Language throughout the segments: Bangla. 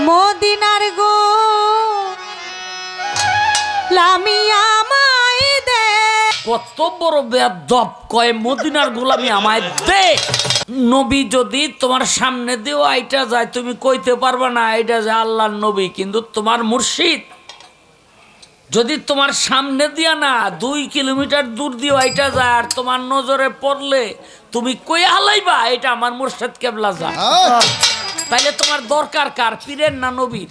মদিনার গো লামিয়া মাই দে। কত বড় বেদব কয় মদিনার গোলামি আমায় দে। নবী যদি তোমার সামনে দিও আইটা যায় তুমি কইতে পারবে না এটা যে আল্লাহর নবী কিন্তু তোমার মুর্শিদ যদি তোমার সামনে দিয়া না দুই কিলোমিটার দূর দিয়ে আইটা যায় আর তোমার নজরে পড়লে তুমি কই হালাইবা? এটা আমার মুর্শিদ কেবলা যা তাইলে তোমার দরকার কার? পীরের না নবীর?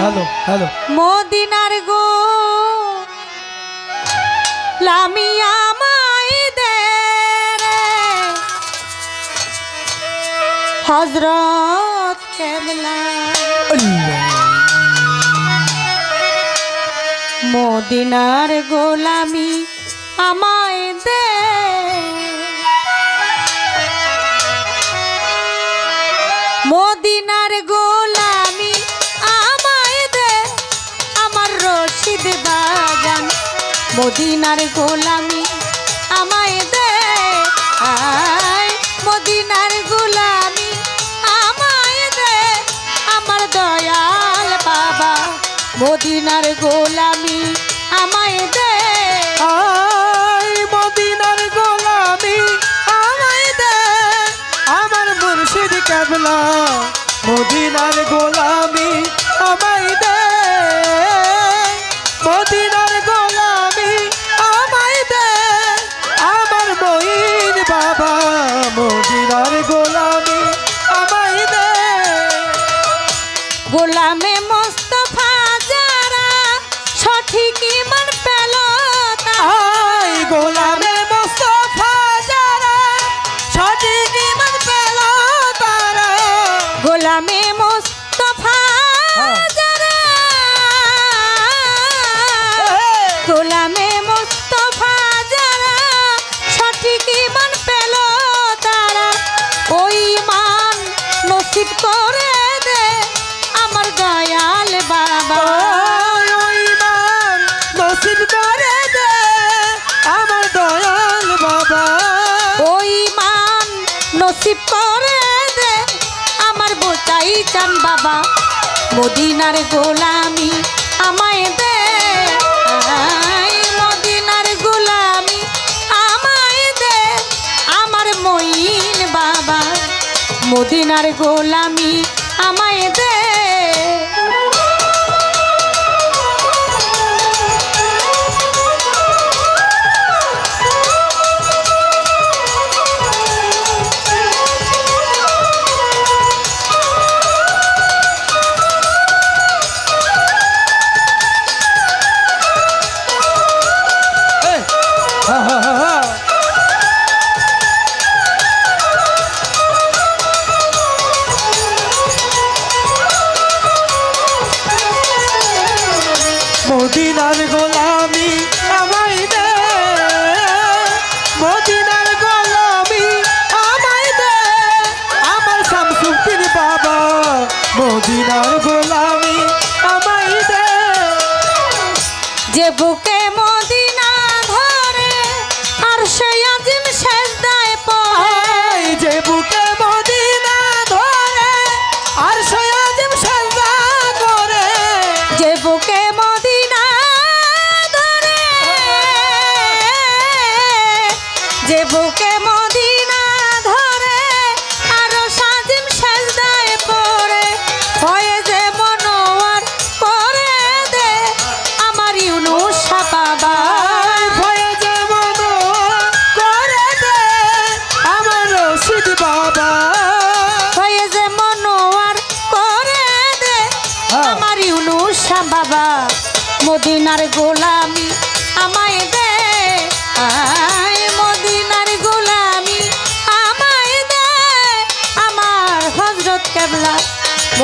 Hello hello. মদিনার গো লামিয়া মাই দে রে হজরত কেবলা মদিনার গোলামি আমায় মদিনার গোলামি আমায় দে। আয়, মদিনার গোলামি আমায় দে। আমার দয়াল বাবা, মদিনার গোলামি আমায় দে। মদিনার গোলামি আমায় দে। আমার মুর্শিদ কেবলা, মদিনার গোলামি গোলামে মোস্তফা যারা গোলামে মোস্তফা যারা সঠিক ইমান পেল তারা। ওই মান নসিব করে দে আমার দয়াল বাবা। ওই মান নসিব করে দে আমার দয়াল বাবা। ওই মান নসিব করে দে তাই চান বাবা। মদিনার গোলামি আমায় দে। মদিনার গোলামি আমায় দে। আমার মইন বাবা, মদিনার গোলামি আমায় দে। মদিনার যে বুকে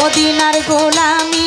মদিনার গোলামি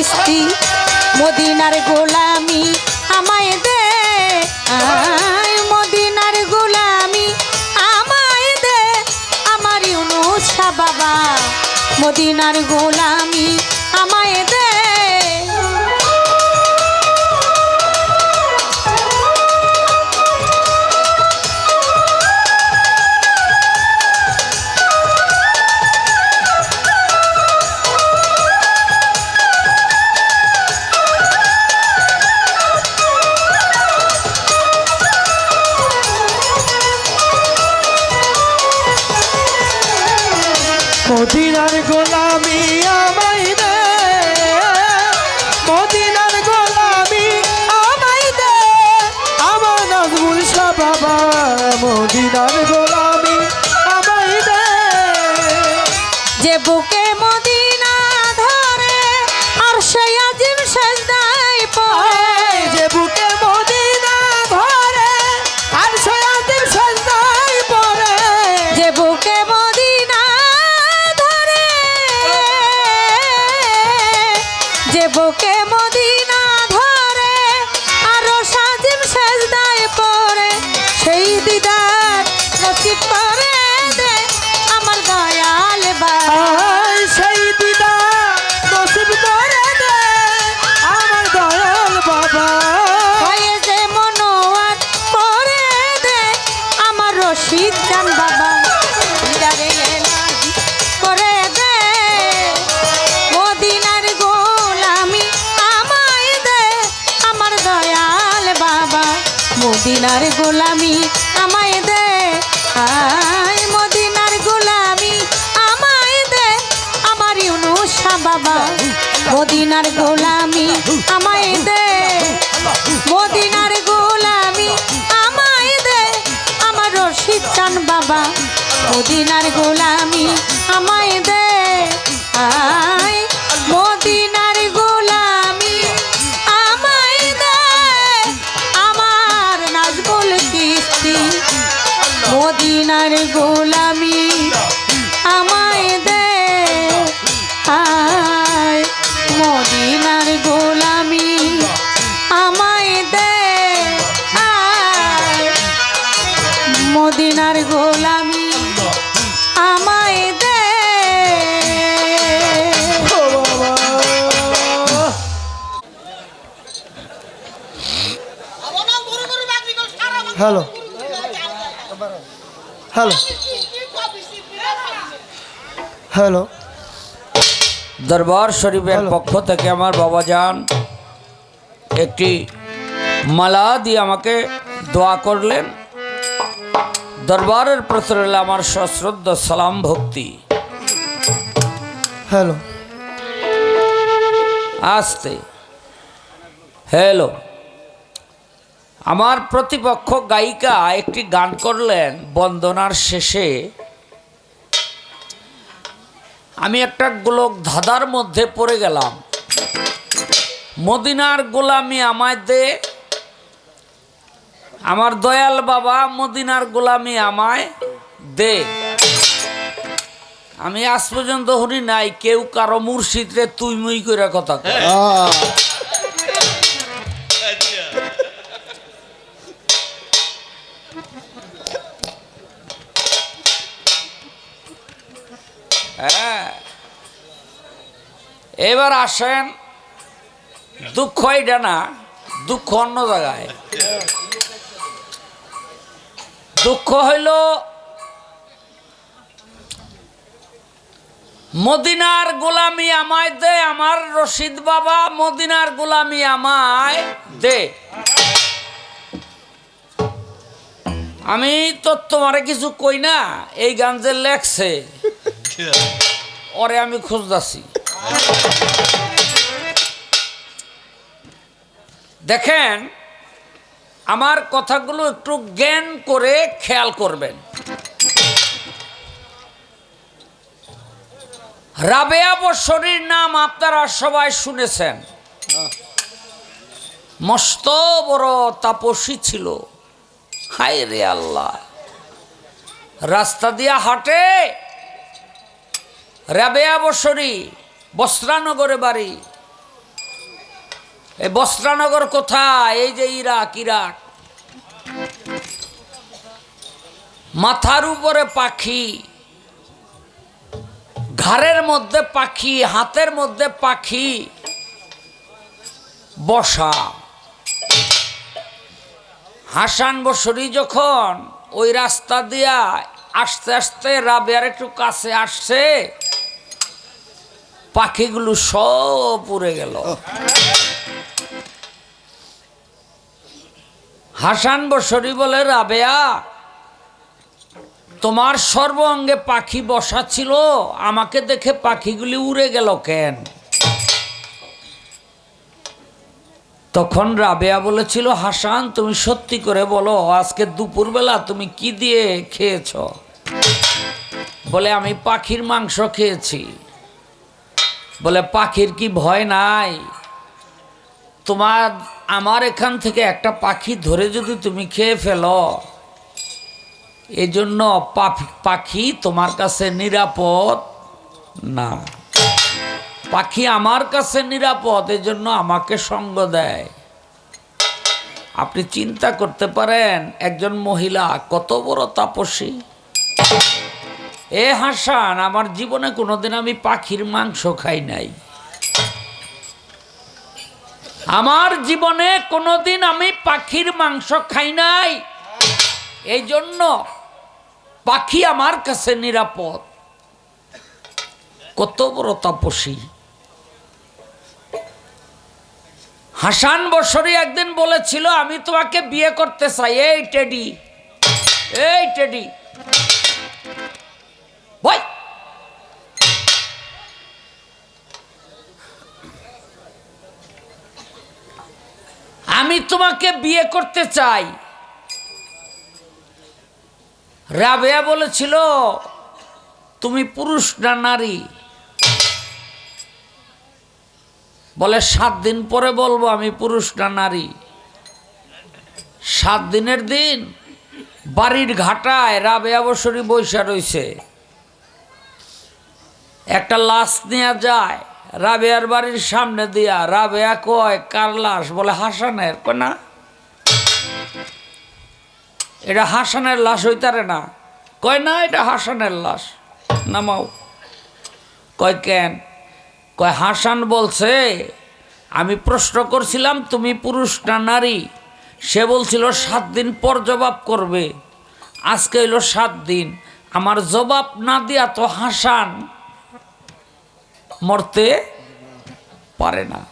কিস্তি মদিনার গোলামি আমায় দে মদিনার গোলামি আমায় দে, আমার ইউনুসা বাবা। মদিনার গোলামি আমায় মদিনার গোলামি আমায় দে। আয় মদিনার গোলামি আমায় দে। আমার ইউনুসা বাবা, মদিনার গোলামি আমায় দে। মদিনার গোলামি আমায় দে। আমার রশিদ চান বাবা, মদিনার গোলামি আমায় দে। আয় মদিনার গোলামি হ্যালো হ্যালো দরবার শরীফের পক্ষ থেকে আমার বাবা যান একটি মালা দিয়ে আমাকে দোয়া করলেন। দরবারের প্রতি আমার সশ্রদ্ধ সালাম ভক্তি। হ্যালো আসতে। হ্যালো আমার প্রতিপক্ষ গায়িকা একটি গান করলেন বন্দনার শেষে। আমি একটা গোলক ধাঁধার মধ্যে পড়ে গেলাম। মদিনার গোলামি আমায় দে। আমার দয়াল বাবা মদিনার গোলামি আমায় দে। আমি আজ পর্যন্ত হরি নাই, কেউ কারও মুর্শিদরে তুই মুই করে কথা এবার আসেন দুঃখ এটা না দুঃখ অন্য জায়গায়। দুঃখ হইল মদিনার গোলামি আমায় দে আমার রশিদ বাবা মদিনার গোলামি আমায় দে। আমি তো তোমারে কিছু কই না এই গান যে লেখছে ওরে আমি খুঁজতাছি। দেখেন, আমার কথাগুলো একটু জ্ঞান করে খেয়াল করবেন। রাবেয়া বসরির নাম আপনারা সবাই শুনেছেন। মস্ত বড় তাপসী ছিল। হাই রে আল্লাহ। রাস্তা দিয়া হাঁটে। রাবেয়া বসরি বস্ত্রানগরে বাড়ি। এই বস্ত্রানগর কোথায়? এই যে ইরাক ইরাক। মাথার উপরে পাখি, ঘাড়ের মধ্যে পাখি, হাতের মধ্যে পাখি, বসা। হাসান বসরি যখন ওই রাস্তা দিয়া আস্তে আস্তে রাবেয়ার একটু কাছে আসছে পাখিগুলো সব উড়ে গেল। হাসান বসরি বলে রাবেয়া তোমার সর্ব অঙ্গে পাখি বসা ছিল আমাকে দেখে পাখিগুলি উড়ে গেল কেন? তখন রাবেয়া বলেছিল হাসান তুমি সত্যি করে বলো আজকে দুপুরবেলা তুমি কি দিয়ে খেয়েছ? বলে আমি পাখির মাংস খেয়েছি। বলে, পাখির কি ভয় নাই? তোমার, আমার এখান থেকে একটা পাখি ধরে যদি তুমি খেয়ে ফেলো, এজন্য পাখি- তোমার কাছে নিরাপদ না। পাখি আমার কাছে নিরাপদ এই জন্য আমাকে সঙ্গ দেয়। আপনি চিন্তা করতে পারেন, একজন মহিলা কত বড় তাপসী। এ হাসান, আমার জীবনে কোনোদিন আমি পাখির মাংস খাই নাই। আমার জীবনে কোনোদিন আমি পাখির মাংস খাই নাই। এই জন্য পাখি আমার কাছে নিরাপদ। কত বড় তাপসী হাসান বসরি একদিন বলেছিল, আমি তোমাকে বিয়ে করতে চাই। এই টেডি এই টেডি বই আমি তোমাকে বিয়ে করতে চাই। রাবেয়া বলেছিল, তুমি পুরুষ না নারী? বলে, সাত দিন পরে বলব আমি পুরুষ না নারী। সাত দিনের দিন বাড়ির ঘাটায় রাবেয়া বসরি বৈশা রইছে। একটা লাশ নেওয়া যায়, রাবেয়ার বাড়ির সামনে দিয়া, রাবেয়া কয়, কার লাশ? বলে, হাসানের। কয়, না। এটা হাসানের লাশ হইতারে না। কয়, না, এটা হাসানের লাশ। নামাও। কয়, কেন? কয়, হাসান বলছে, আমি প্রশ্ন করছিলাম, তুমি পুরুষ না নারী? সে বলছিল, সাত দিন পর জবাব করবে। আজকে হইল সাত দিন। আমার জবাব না দিয়া তো হাসান মরতে পারে না।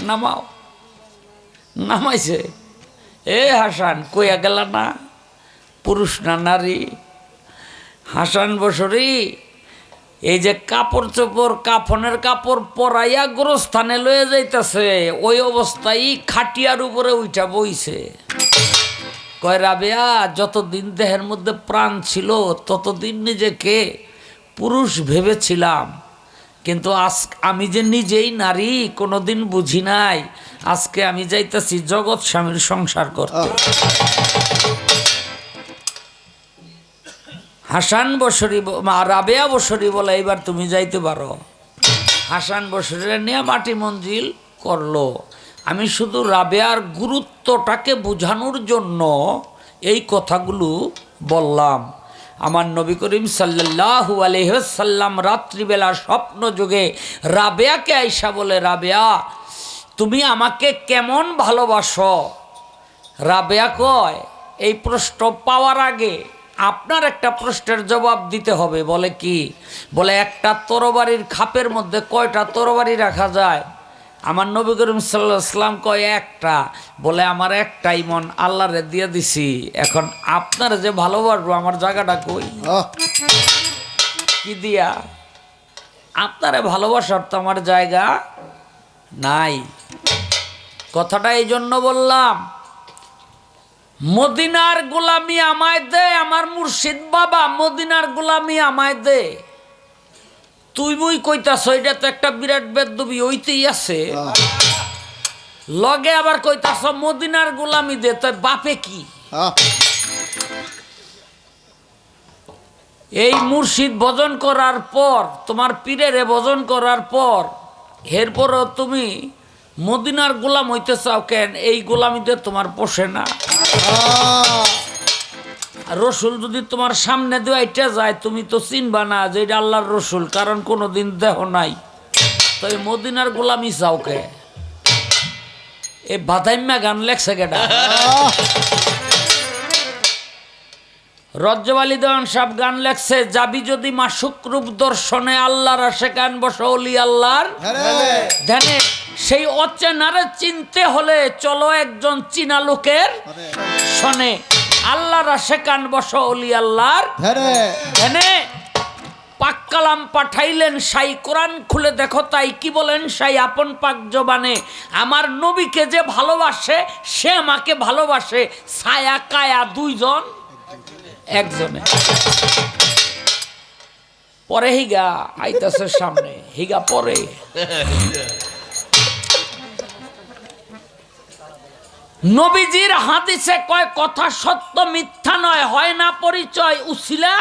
নামাও। নামাইছে। এ হাসান, কইয়া গেল না, পুরুষ না নারী। হাসান বসরি, এই যে কাপড় চোপড়, কাফনের কাপড় পরাইয়া গোরস্থানে লয়ে যাইতেছে, ওই অবস্থায় খাটিয়ার উপরে উঠা বইছে। কয়, রাবেয়া, যতদিন দেহের মধ্যে প্রাণ ছিল, ততদিন নিজেকে পুরুষ ভেবেছিলাম। কিন্তু আজ আমি যে নিজেই নারী, কোনোদিন বুঝি নাই। আজকে আমি যাইতেছি জগৎ স্বামীর সংসার করতে। হাসান বসরি রাবেয়া বসরি বলে এবার তুমি যাইতে পারো। হাসান বসরিরা নিয়ে মাটি মঞ্জিল করল। আমি শুধু রাবেয়ার গুরুত্বটাকে বোঝানোর জন্য এই কথাগুলো বললাম। আমার নবী করিম সাল্লাহু আলহ্লাম রাত্রিবেলা স্বপ্ন যুগে রাবেয়াকে আইসা বলে, রাবেয়া, তুমি আমাকে কেমন ভালোবাসো? রাবেয়া কয়, এই প্রশ্ন পাওয়ার আগে আপনার একটা প্রশ্নের জবাব দিতে হবে। বলে কি? বলে, একটা তরবারির খাপের মধ্যে কয়টা তরবারি রাখা যায়? আমার নবী করিম সাল্লাম কয় একটা বলে আমার একটাই মন আল্লাহরে দিয়ে দিছি। এখন আপনার যে ভালোবাসবো আমার জায়গাটা কই? কি দিয়া? আপনারে ভালোবাসার তো আমার জায়গা নাই। কথাটা এই জন্য বললাম মদিনার গোলামি আমায় দে আমার মুর্শিদ বাবা মদিনার গোলামি আমায় দে। তুই মুই কইতাছ এটা তো একটা বিরাট বেদবি ওইতেই আছে। লগে আবার কইতাছ মদিনার গোলামি দে তো বাপে কি? এই মুর্শিদ ভজন করার পর তোমার পীরের ভজন করার পর এরপরও তুমি মদিনার গোলাম হইতে চাও কেন? এই গোলামিতে তোমার পোষে না। রসুল যদি তোমার সামনে দেওয়া এটা যায় তুমি তো চিনবা না যে এটা আল্লাহর রসুল কারণ কোনোদিন দেহ নাই। তো এই মদিনার গোলামি চাও কে? এ বাদাইম্যা গান লেখছে কেটা রজ্জবালি দেওয়ান সাহেব গান লেখছে যাবি যদি মাসুক রূপ দর্শনে আল্লাহর আসে কান বস অলি আল্লাহর ধ্যানে। সেই অচেনারে চিনতে হলে চলো একজন চীনা লোকের শনে। আল্লাহর আসে কান বস অলি আল্লাহর। ধ্যানে পাক্কালাম পাঠাইলেন সাই কোরআন খুলে দেখো তাই কি বলেন সাই আপন পাক জবানে আমার নবীকে যে ভালোবাসে সে আমাকে ভালোবাসে ছায়া কায়া দুইজন একজনে। পরে হিগা আইতাছে সামনে হিগা পরে। নবীজির হাদিসে কয় কথা সত্য মিথ্যা নয় হয় না পরিচয় উছিলা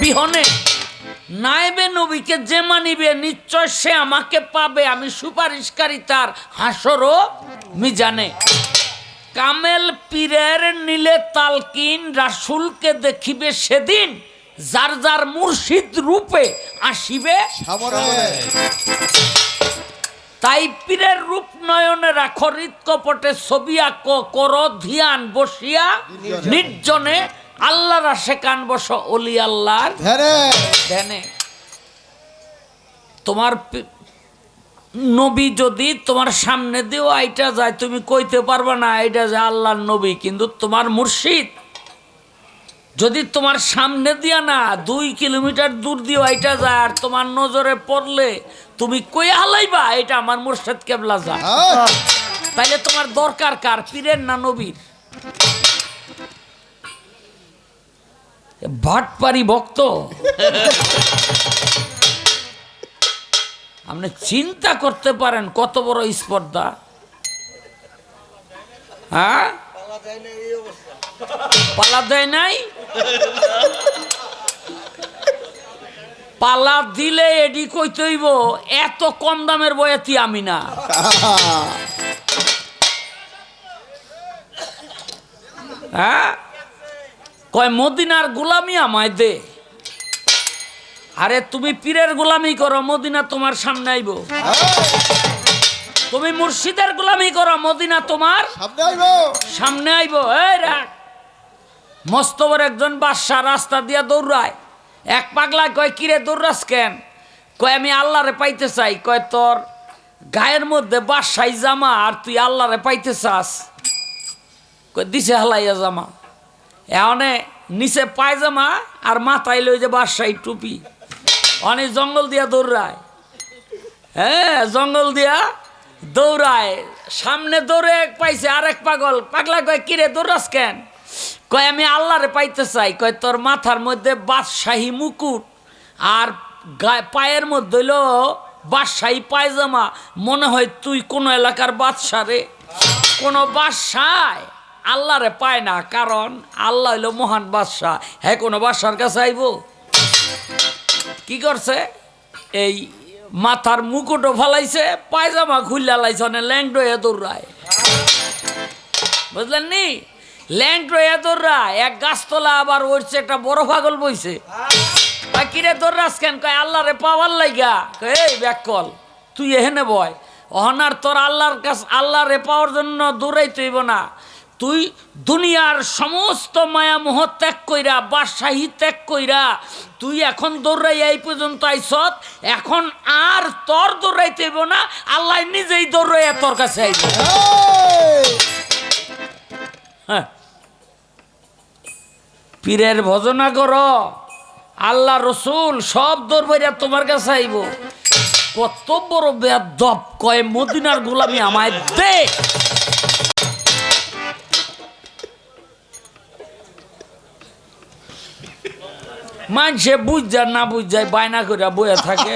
বিহনে। নাইবে নবীকে যে মানিবে নিশ্চয় সে আমাকে পাবে আমি সুপারিশকারী তার হাসরও মিজানে। কামেল পীরের নীলে তালকিন রাসুলকে দেখিবে সেদিন যার যার মুর্শিদ রূপে আসিবে। তাই পীরের রূপ নয়নে রাখো হৃৎকপটে ছবি আঁকো কর ধিয়ান বসিয়া নির্জনে। আল্লাহ রাশে কান বস অলি আল্লাহর ধ্যানে। তোমার নবী যদি তোমার সামনে দিয়েও আইটা যায় তুমি কইতে পারবে না এটা যে আল্লাহর নবী কিন্তু তোমার মুর্শিদ যদি তোমার সামনে দিয়া না দুই কিলোমিটার দূর দিয়ে আইটা যায় আর তোমার নজরে পড়লে তুমি কই হালাইবা? এটা আমার মুর্শিদ কেবলা যা তাইলে তোমার দরকার কার? পীরের না নবীর? ভাটপারি ভক্ত। আপনি চিন্তা করতে পারেন কত বড় স্পর্ধা। হ্যাঁ? পালা দেয় নাই? পালা দিলে এডি কইতেইব এত কম দামের বয়াতি আমি না। হ্যাঁ? কয় মদিনার গোলামি আমায় দে। আরে তুমি পীরের গোলামি করো মদিনা তোমার সামনে আইব। তুমি মুর্শিদের গোলামি করো মদিনা তোমার সামনে আইব। এই রাখ। মস্তবর একজন বাদশাহ রাস্তা দিয়া দৌড়ায়। এক পাগলায় কয়, কিরে দৌড়াস কেন? কয়, আমি আল্লাহরে পাইতে চাই। কয়, তোর গায়ের মধ্যে বাসাই জামা আর তুই আল্লাহরে পাইতে চাস। কয়, দিছে হালাইয়া জামা। এনে নিচে পায়জামা আর মাথায় লই যে বাদশাহী টুপি। অনেক জঙ্গল দিয়া দৌড়ায়। হ্যাঁ জঙ্গল দিয়া দৌড়ায়। সামনে দৌড়ে এক পাইছে আরেক পাগল। পাগলা কয়, কিরে দৌড়াস কেন? কয়, আমি আল্লাহরে পাইতে চাই। কয়, তোর মাথার মধ্যে বাদশাহী মুকুট আর পায়ের মধ্যে হইল বাদশাহী পায়জামা। মনে হয় তুই কোন এলাকার বাদশা রে? কোনো বাদশায় আল্লাহরে পায় না, কারণ আল্লাহ হইল মহান বাদশাহ। হ্যাঁ কোনো বাদশার কাছে আইব? কি করছে? এই মাথার মুকুটও ফালাইছে, পায়জামা খুললা লাইছে, অনেক ল্যাংটো এ দৌড়ায়। বুঝলেন নি? ল্যাংটো এ দৌড়ায় এক গাছতলা আবার উঠছে একটা বড় পাগল বইছে। কিরে দৌড়াস কেন কয় আল্লাহ রে পাওয়ার লাইগা। এই ব্যাকল তুই এহেনে বয় অহনার তোর আল্লাহর কাছ আল্লাহ রে পাওয়ার জন্য দৌড়াইতে হইব না। তুই দুনিয়ার সমস্ত মায়া মোহ ত্যাগ কইরা বা বাদশাহী ত্যাগ কইরা তুই এখন দৌড়াই এই পর্যন্ত আইসত এখন আর তোর দৌড়াইতে হইব না আল্লাহ নিজেই দৌড়াইয়া তোর কাছে আইব। হ্যাঁ। পীরের ভজনা কর। আল্লাহ রসুল সব দরবারিয়া তোমার কাছে আইব। কত বড় বেদব কয় মদিনার গোলামি আমায় দে। মানুষে যায় না বুঝায় বায়না করে বয়ে থাকে